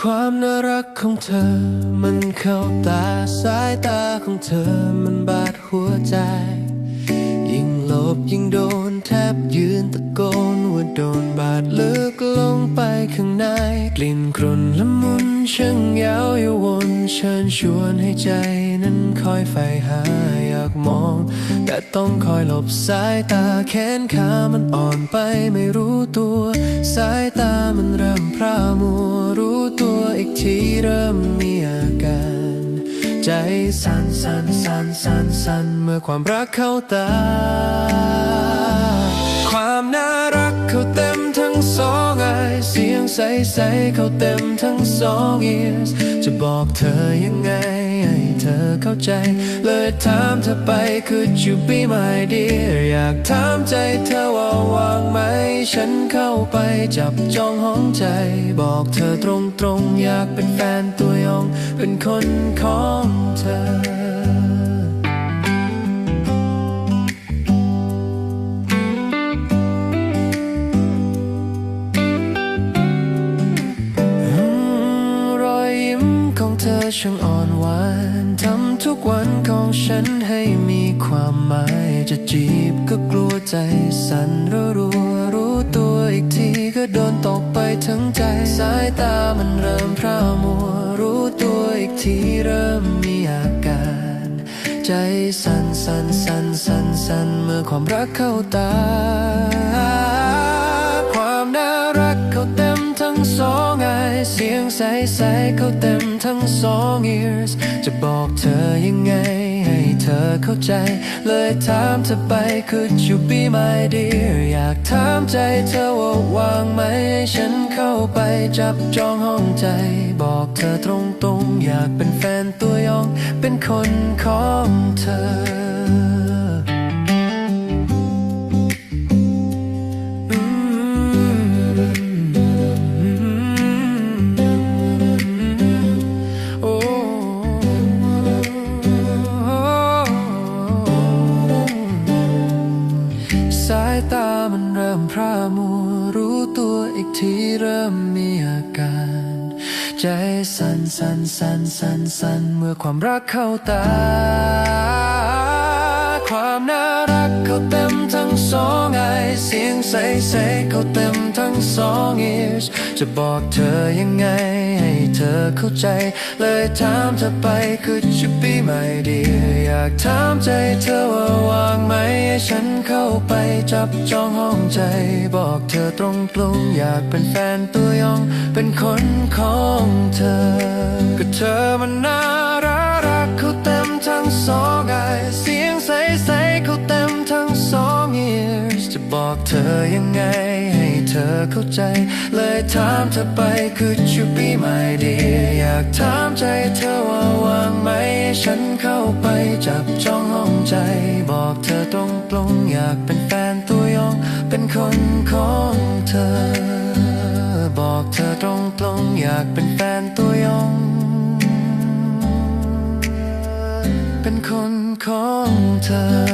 ความน่ารักของเธอ มันเข้าตาสายตาของเธอมันบาดหัวใจ บยิงโดนแทบยืนตะโกนว่าโดนบาดลึกลงไปข้างใน กลิ่นกรุ่นละมุนช่างเย้ายวนเชิญชวนให้ใจนั้นคอยใฝ่หาอยากมอง แต่ต้องคอยหลบสายตาแขนขามันอ่อนไปไม่รู้ตัว สายตามันเริ่มพร่ามัวรู้ตัวอีกทีเริ่ม ใจสั่นสั่นสั่นสั่นสั่นเมื่อความรักเข้าตา ความน่ารักเขาเต็มทั้งสองไอเสียงใสใสเขาเต็มทั้งสองเอียสจะบอกเธอยังไง ธอเข้าใจ เลยถามเธอไป could you be my dear อยากถามใจเธอว่าวางไหม ฉันเข้าไปจับจองห้องใจ บอกเธอตรงๆ อยากเป็นแฟนตัวยอง เป็นคนของเธอรอยยิ้มของเธอช่างอ่อน ทุกวันของฉันให้มีความหมาย จะจีบก็กลัวใจ สั่นรัวรัวรู้ตัวอีกทีก็โดนตกไปทั้งใจ สายตามันเริ่มพร่ามัว รู้ตัวอีกทีเริ่มมีอาการ ใจสั่นสั่นสั่นสั่นสั่นเมื่อความรักเข้าตา เสียงใสๆเขาเต็มทั้งสอง ears จะบอกเธอยังไง ให้เธอเข้าใจ เลยถามเธอไป could you be my dear อยากถามใจเธอว่าวางไหมให้ฉันเข้าไปจับจองห้องใจ บอกเธอตรงๆ อยากเป็นแฟนตัวยอง เป็นคนของเธอ ตามันเริ่มพร่ามัวรู้ตัวอีกทีเริ่มมีอาการ ใจสั่นสั่นสั่นสั่นสั่นเมื่อความรักเข้าตา ความน่ารักเขาเต็มทั้งสองไอเสียงใสๆเขาเต็มทั้งสอง ears จะบอกเธอยังไง ให้เธอเข้าใจ เลยถามเธอไป could you be my dear อยากถามใจเธอว่าวางไหมให้ฉันเข้าไปจับจองห้องใจ บอกเธอตรงๆอยากเป็นแฟนตัวยอง เป็นคนของเธอ ก็เธอมันน่ารักเขาเต็มทั้งสองไอเสียงใสๆเขาเต็มทั้งสอง ears จะบอกเธอยังไง เข้าใจ เลยถามเธอไป could you be my dear อยากถามใจเธอว่าวางไหม ฉันเข้าไปจับจองห้องใจ บอกเธอตรงๆอยากเป็นแฟนตัวยอง เป็นคนของเธอ บอกเธอตรงๆอยากเป็นแฟนตัวยอง เป็นคนของเธอ